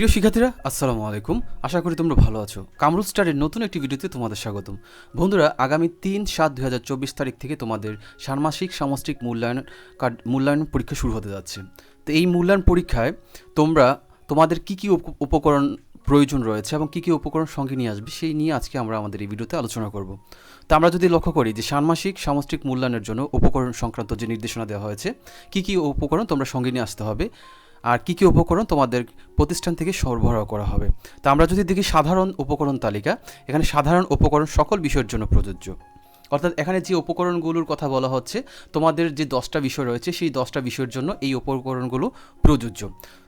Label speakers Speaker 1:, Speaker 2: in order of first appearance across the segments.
Speaker 1: প্রিয় শিক্ষার্থীরা, আসসালামু আলাইকুম। আশা করি তোমরা ভালো আছো। কামরুল স্টারের নতুন একটি ভিডিওতে তোমাদের স্বাগতম। বন্ধুরা, আগামী তিন সাত চব্বিশ তারিখ থেকে তোমাদের ষান্মাসিক সামষ্টিক মূল্যায়ন মূল্যায়ন পরীক্ষা শুরু হতে যাচ্ছে। তো এই মূল্যায়ন পরীক্ষায় তোমরা, তোমাদের কী কী উপ- উপকরণ প্রয়োজন রয়েছে এবং কী কী উপকরণ সঙ্গে নিয়ে আসবে, সেই নিয়ে আজকে আমরা আমাদের এই ভিডিওতে আলোচনা করব। তো আমরা যদি লক্ষ্য করি যে ষান্মাসিক সামষ্টিক মূল্যায়নের জন্য উপকরণ সংক্রান্ত যে নির্দেশনা দেওয়া হয়েছে, কী কী উপকরণ তোমরা সঙ্গে নিয়ে আসতে হবে আর কী কী উপকরণ তোমাদের প্রতিষ্ঠান থেকে সরবরাহ করা হবে। তা আমরা যদি দেখি সাধারণ উপকরণ তালিকা, এখানে সাধারণ উপকরণ সকল বিষয়ের জন্য প্রযোজ্য। অর্থাৎ এখানে যে উপকরণগুলোর কথা বলা হচ্ছে, তোমাদের যে দশটা বিষয় রয়েছে, সেই দশটা বিষয়ের জন্য এই উপকরণগুলো প্রযোজ্য।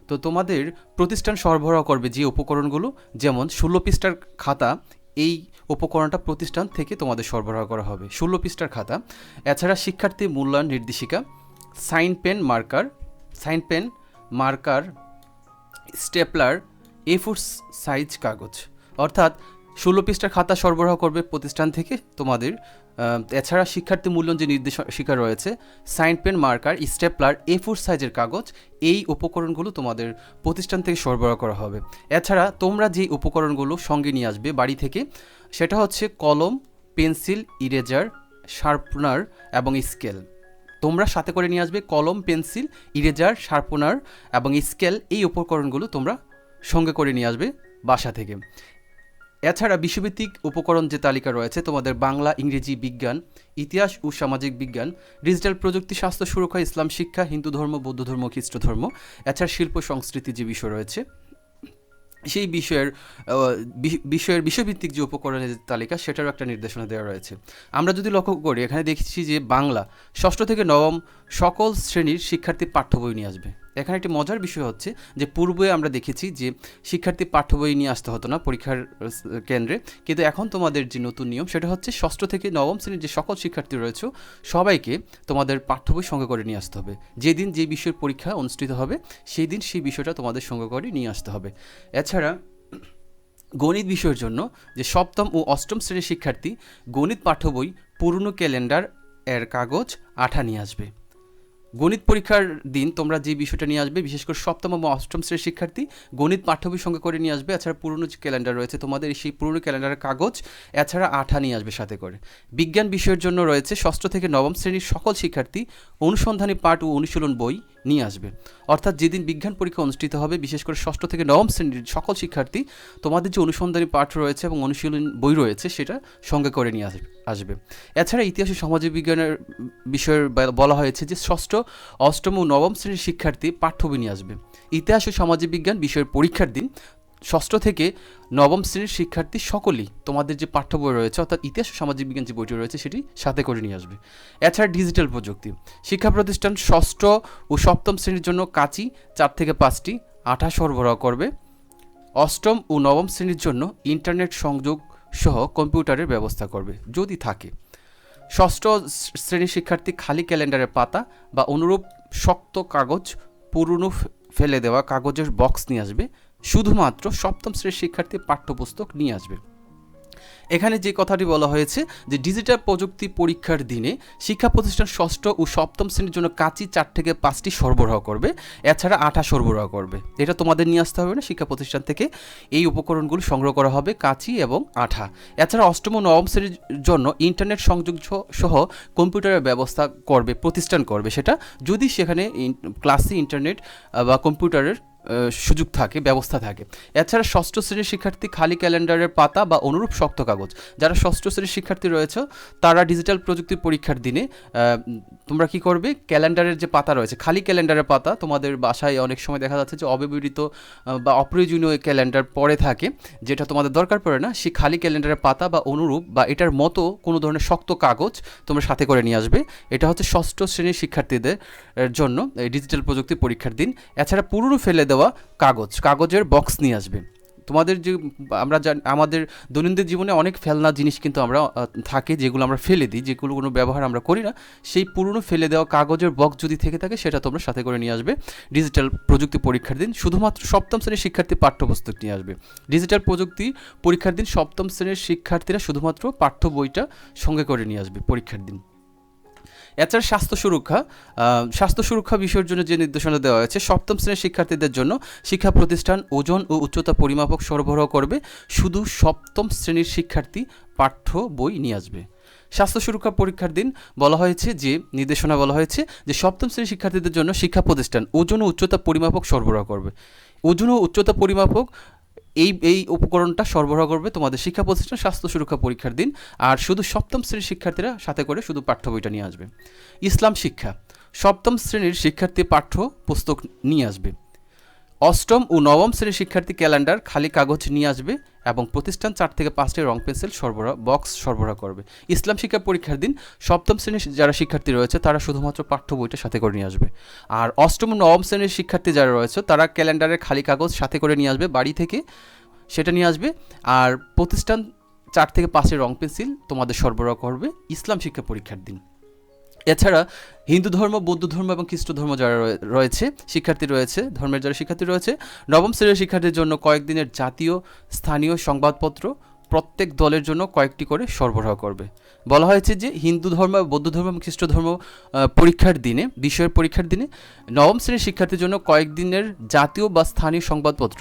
Speaker 1: তো তোমাদের প্রতিষ্ঠান সরবরাহ করবে যে উপকরণগুলো, যেমন ষোলো পৃষ্ঠার খাতা, এই উপকরণটা প্রতিষ্ঠান থেকে তোমাদের সরবরাহ করা হবে। ষোলো পৃষ্ঠার খাতা। এছাড়া শিক্ষার্থী মূল্যায়ন নির্দেশিকা, sign pen marker, sign pen marker stapler A four size কাগজ। অর্থাৎ ষোলো পৃষ্ঠার খাতা সরবরাহ করবে প্রতিষ্ঠান থেকে তোমাদের। এছাড়া শিক্ষার্থী মূল্যায়ন যে নির্দেশ নির্দেশিকা রয়েছে, sign pen, marker, stapler A four সাইজের কাগজ, এই উপকরণগুলো তোমাদের প্রতিষ্ঠান থেকে সরবরাহ করা হবে। এছাড়া তোমরা যে উপকরণগুলো সঙ্গে নিয়ে আসবে বাড়ি থেকে, সেটা হচ্ছে কলম, পেন্সিল, ইরেজার, শার্পনার এবং স্কেল। তোমরা সাথে করে নিয়ে আসবে কলম, পেন্সিল, ইরেজার, শার্পনার এবং স্কেল, এই উপকরণগুলো তোমরা সঙ্গে করে নিয়ে আসবে বাসা থেকে। এছাড়া বিশ্বভিত্তিক উপকরণ যে তালিকা রয়েছে, তোমাদের বাংলা, ইংরেজি বিজ্ঞান, ইতিহাস ও সামাজিক বিজ্ঞান, ডিজিটাল প্রযুক্তি, স্বাস্থ্য সুরক্ষা, ইসলাম শিক্ষা, হিন্দু ধর্ম, বৌদ্ধ ধর্ম, খ্রিস্ট ধর্ম, এছাড়া শিল্প, সংস্কৃতি যে বিষয় রয়েছে সেই বিষয়ের বিষয়ের বিষয়ভিত্তিক যে উপকরণের তালিকা, সেটারও একটা নির্দেশনা দেওয়া রয়েছে। আমরা যদি লক্ষ্য করি, এখানে দেখছি যে বাংলা ষষ্ঠ থেকে নবম সকল শ্রেণির শিক্ষার্থী পাঠ্য বই নিয়ে আসবে। এখানে একটি মজার বিষয় হচ্ছে যে পূর্বে আমরা দেখেছি যে শিক্ষার্থী পাঠ্য বই নিয়ে আসতে হতো না পরীক্ষার কেন্দ্রে। কিন্তু এখন তোমাদের যে নতুন নিয়ম, সেটা হচ্ছে ষষ্ঠ থেকে নবম শ্রেণির যে সকল শিক্ষার্থী রয়েছে, সবাইকে তোমাদের পাঠ্য বই সঙ্গে করে নিয়ে আসতে হবে। যেদিন যে বিষয়ের পরীক্ষা অনুষ্ঠিত হবে সেই দিন সেই বিষয়টা তোমাদের সঙ্গে করে নিয়ে আসতে হবে। এছাড়া গণিত বিষয়ের জন্য যে সপ্তম ও অষ্টম শ্রেণির শিক্ষার্থী গণিত পাঠ্য বই পুরনো ক্যালেন্ডার এর কাগজ আঠা নিয়ে আসবে। গণিত পরীক্ষার দিন তোমরা যে বিষয়টা নিয়ে আসবে, বিশেষ করে সপ্তম এবং অষ্টম শ্রেণির শিক্ষার্থী গণিত পাঠ্যবই সঙ্গে করে নিয়ে আসবে। এছাড়া পুরনো যে ক্যালেন্ডার রয়েছে, তোমাদের সেই পুরনো ক্যালেন্ডারের কাগজ, এছাড়া আঠা নিয়ে আসবে সাথে করে। বিজ্ঞান বিষয়ের জন্য রয়েছে ষষ্ঠ থেকে নবম শ্রেণির সকল শিক্ষার্থী অনুসন্ধানী পাঠ ও অনুশীলন বই নিয়ে আসবে। অর্থাৎ যেদিন বিজ্ঞান পরীক্ষা অনুষ্ঠিত হবে, বিশেষ করে ষষ্ঠ থেকে নবম শ্রেণির সকল শিক্ষার্থী, তোমাদের যে অনুসন্ধানী পাঠ রয়েছে এবং অনুশীলন বই রয়েছে, সেটা সঙ্গে করে নিয়ে আসবে আসবে। এছাড়া ইতিহাসে ও সমাজ বিজ্ঞানের বিষয়ের বলা হয়েছে যে ষষ্ঠ, অষ্টম ও নবম শ্রেণির শিক্ষার্থী পাঠ্য বই নিয়ে আসবে। ইতিহাস ও সমাজ বিজ্ঞান বিষয়ের পরীক্ষার দিন ষষ্ঠ থেকে নবম শ্রেণির শিক্ষার্থী সকলেই তোমাদের যে পাঠ্য বই রয়েছে, অর্থাৎ ইতিহাস ও সামাজিক বিজ্ঞান যে বইটি রয়েছে, সেটি সাথে করে নিয়ে আসবে। এছাড়া ডিজিটাল প্রযুক্তি। শিক্ষা প্রতিষ্ঠান ষষ্ঠ ও সপ্তম শ্রেণির জন্য কাঁচি চার থেকে পাঁচটি আঠা সরবরাহ করবে। অষ্টম ও নবম শ্রেণির জন্য ইন্টারনেট সংযোগ সহ কম্পিউটারের ব্যবস্থা করবে, যদি থাকে। ষষ্ঠ শ্রেণির শিক্ষার্থী খালি ক্যালেন্ডারের পাতা বা অনুরূপ শক্ত কাগজ পুরনো ফেলে দেওয়া কাগজের বক্স নিয়ে আসবে। শুধুমাত্র সপ্তম শ্রেণির শিক্ষার্থী পাঠ্যপুস্তক নিয়ে আসবে। এখানে যে কথাটি বলা হয়েছে যে ডিজিটাল প্রযুক্তি পরীক্ষার দিনে শিক্ষা প্রতিষ্ঠান ষষ্ঠ ও সপ্তম শ্রেণির জন্য কাঁচি চার থেকে পাঁচটি সরবরাহ করবে, এছাড়া আঠা সরবরাহ করবে। এটা তোমাদের নিয়ে আসতে হবে না, শিক্ষা প্রতিষ্ঠান থেকে এই উপকরণগুলো সংগ্রহ করা হবে কাঁচি এবং আঠা। এছাড়া অষ্টম ও নবম শ্রেণির জন্য ইন্টারনেট সংযোগ সহ কম্পিউটারের ব্যবস্থা করবে, প্রতিষ্ঠান করবে সেটা। যদি সেখানে ক্লাসে ইন্টারনেট বা কম্পিউটারের সুযোগ থাকে, ব্যবস্থা থাকে। এছাড়া ষষ্ঠ শ্রেণির শিক্ষার্থী খালি ক্যালেন্ডারের পাতা বা অনুরূপ শক্ত কাগজ। যারা ষষ্ঠ শ্রেণির শিক্ষার্থী রয়েছে, তারা ডিজিটাল প্রযুক্তি পরীক্ষার দিনে তোমরা কি করবে? ক্যালেন্ডারের যে পাতা রয়েছে, খালি ক্যালেন্ডারের পাতা, তোমাদের বাসায় অনেক সময় দেখা যাচ্ছে যে অব্যবহৃত বা অপ্রয়োজনীয় ক্যালেন্ডার পড়ে থাকে, যেটা তোমাদের দরকার পড়ে না। সেই খালি ক্যালেন্ডারের পাতা বা অনুরূপ বা এটার মতো কোনো ধরনের শক্ত কাগজ তোমরা সাথে করে নিয়ে আসবে। এটা হচ্ছে ষষ্ঠ শ্রেণির শিক্ষার্থীদের জন্য ডিজিটাল প্রযুক্তি পরীক্ষার দিন। এছাড়া পুরনো ফেলে দেওয়া কাগজ, কাগজের বক্স নিয়ে আসবে। তোমাদের যে, আমরা আমাদের দৈনন্দিন জীবনে অনেক ফেলনা জিনিস কিন্তু আমরা থাকে যেগুলো আমরা ফেলে দিই, যেগুলো কোনো ব্যবহার আমরা করি না, সেই পুরনো ফেলে দেওয়া কাগজের বক্স যদি থেকে থাকে, সেটা তোমরা সাথে করে নিয়ে আসবে। ডিজিটাল প্রযুক্তি পরীক্ষার দিন, শুধুমাত্র সপ্তম শ্রেণির শিক্ষার্থী পাঠ্যপুস্তক নিয়ে আসবে। ডিজিটাল প্রযুক্তি পরীক্ষার দিন সপ্তম শ্রেণির শিক্ষার্থীরা শুধুমাত্র পাঠ্য বইটা সঙ্গে করে নিয়ে আসবে পরীক্ষার দিন। এছাড়া স্বাস্থ্য সুরক্ষা স্বাস্থ্য সুরক্ষা বিষয়ের জন্য যে নির্দেশনা দেওয়া হয়েছে, সপ্তম শ্রেণির শিক্ষার্থীদের জন্য শিক্ষা প্রতিষ্ঠান ওজন ও উচ্চতা পরিমাপক সরবরাহ করবে। শুধু সপ্তম শ্রেণির শিক্ষার্থী পাঠ্য বই নিয়ে আসবে। স্বাস্থ্য সুরক্ষা পরীক্ষার দিন বলা হয়েছে যে, নির্দেশনা বলা হয়েছে যে, সপ্তম শ্রেণির শিক্ষার্থীদের জন্য শিক্ষা প্রতিষ্ঠান ওজন ও উচ্চতা পরিমাপক সরবরাহ করবে। ওজন ও উচ্চতা পরিমাপক এই এই উপকরণটা সরবরাহ করবে তোমাদের শিক্ষা প্রতিষ্ঠান, স্বাস্থ্য সুরক্ষা পরীক্ষার দিন। আর শুধু সপ্তম শ্রেণির শিক্ষার্থীরা সাথে করে শুধু পাঠ্য বইটা নিয়ে আসবে। ইসলাম শিক্ষা, সপ্তম শ্রেণির শিক্ষার্থী পাঠ্য পুস্তক নিয়ে আসবে। অষ্টম ও নবম শ্রেণির শিক্ষার্থী ক্যালেন্ডার খালি কাগজ নিয়ে আসবে এবং প্রতিষ্ঠান চার থেকে পাঁচটি রং পেন্সিল সরবরাহ, বক্স সরবরাহ করবে। ইসলাম শিক্ষা পরীক্ষার দিন সপ্তম শ্রেণির যারা শিক্ষার্থী রয়েছে, তারা শুধুমাত্র পাঠ্য বইটা সাথে করে নিয়ে আসবে। আর অষ্টম ও নবম শ্রেণির শিক্ষার্থী যারা রয়েছে, তারা ক্যালেন্ডারের খালি কাগজ সাথে করে নিয়ে আসবে, বাড়ি থেকে সেটা নিয়ে আসবে। আর প্রতিষ্ঠান চার থেকে পাঁচটি রং পেন্সিল তোমাদের সরবরাহ করবে ইসলাম শিক্ষা পরীক্ষার দিন। এছাড়া হিন্দু ধর্ম, বৌদ্ধ ধর্ম এবং খ্রিস্ট ধর্ম যারা রয়েছে, শিক্ষার্থী রয়েছে, ধর্মের যারা শিক্ষার্থী রয়েছে, নবম শ্রেণির শিক্ষার্থীর জন্য কয়েকদিনের জাতীয় স্থানীয় সংবাদপত্র প্রত্যেক দলের জন্য কয়েকটি করে সরবরাহ করবে। বলা হয়েছে যে হিন্দু ধর্ম, বৌদ্ধ ধর্ম এবং খ্রিস্ট ধর্ম পরীক্ষার দিনে, বিষয়ের পরীক্ষার দিনে নবম শ্রেণির শিক্ষার্থীর জন্য কয়েকদিনের জাতীয় বা স্থানীয় সংবাদপত্র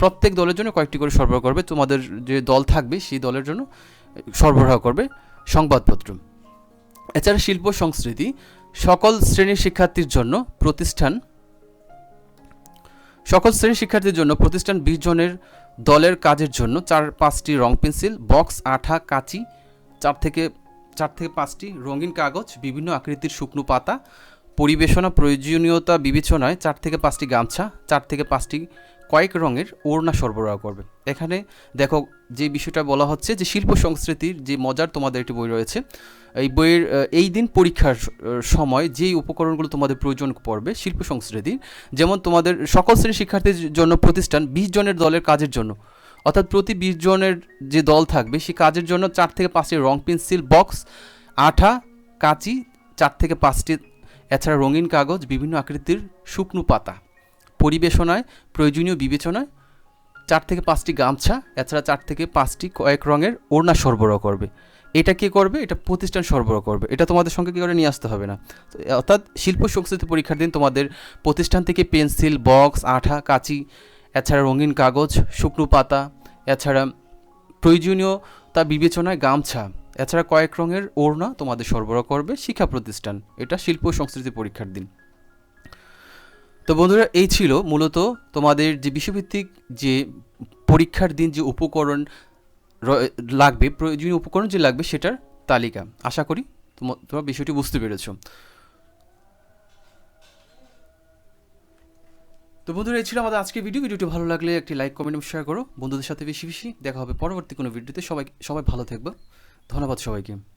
Speaker 1: প্রত্যেক দলের জন্য কয়েকটি করে সরবরাহ করবে। তোমাদের যে দল থাকবে, সেই দলের জন্য সরবরাহ করবে সংবাদপত্র। এছাড়া শিল্প সংস্কৃতি সকল শ্রেণির শিক্ষার্থীর জন্য প্রতিষ্ঠান, সকল শ্রেণির শিক্ষার্থীর জন্য প্রতিষ্ঠান বিশ জনের দলের কাজের জন্য চার, পাঁচটি রং পেন্সিল, বক্স, আঠা, কাঁচি, চার থেকে চার থেকে পাঁচটি রঙিন কাগজ, বিভিন্ন আকৃতির শুকনো পাতা, পরিবেশনা প্রয়োজনীয়তা বিবেচনায় চার থেকে পাঁচটি গামছা, চার থেকে পাঁচটি কয়েক রঙের ওড়না সরবরাহ করবে। এখানে দেখো যে বিষয়টা বলা হচ্ছে যে শিল্প সংস্কৃতির যে মজার তোমাদের একটি বই রয়েছে, এই বইয়ের এই দিন পরীক্ষার সময় যেই উপকরণগুলো তোমাদের প্রয়োজন পড়বে শিল্প সংস্কৃতির, যেমন তোমাদের সকল শ্রেণির শিক্ষার্থীর জন্য প্রতিষ্ঠান বিশ জনের দলের কাজের জন্য। অর্থাৎ প্রতি বিশ জনের যে দল থাকবে সেই কাজের জন্য চার থেকে পাঁচটি রং পেন্সিল বক্স, আঠা, কাঁচি, চার থেকে পাঁচটি এছাড়া রঙিন কাগজ, বিভিন্ন আকৃতির শুকনো পাতা। পরিবেশনায়, প্রয়োজনীয় বিবেচনায় চার থেকে পাঁচটি গামছা, এছাড়া চার থেকে পাঁচটি কয়েক রঙের ওড়না সরবরাহ করবে। এটা কি করবে? এটা প্রতিষ্ঠান সরবরাহ করবে। এটা তোমাদের সঙ্গে কী করে নিয়ে আসতে হবে না? অর্থাৎ শিল্প সংস্কৃতি পরীক্ষার দিন তোমাদের প্রতিষ্ঠান থেকে পেন্সিল, বক্স, আঠা, কাঁচি, এছাড়া রঙিন কাগজ, শুকনো পাতা, এছাড়া প্রয়োজনীয়তা বিবেচনায় গামছা, এছাড়া কয়েক রঙের ওড়না তোমাদের সরবরাহ করবে শিক্ষা প্রতিষ্ঠান। এটা শিল্প সংস্কৃতি পরীক্ষার দিন। তো বন্ধুরা, এই ছিল মূলত তোমাদের যে বিষয়ভিত্তিক যে পরীক্ষার দিন যে উপকরণ লাগবে, প্রয়োজনীয় উপকরণ যে লাগবে সেটার তালিকা। আশা করি তোম- তোমরা বিষয়টি বুঝতে পেরেছ। তো বন্ধুরা, এই ছিল আমাদের আজকের ভিডিও। ভিডিওটি ভালো লাগলে একটি লাইক, কমেন্ট এবং শেয়ার করো। বন্ধুদের সাথে বেশি বেশি দেখা হবে পরবর্তী কোনো ভিডিওতে। সবাই সবাই ভালো থাকবে। ধন্যবাদ সবাইকে।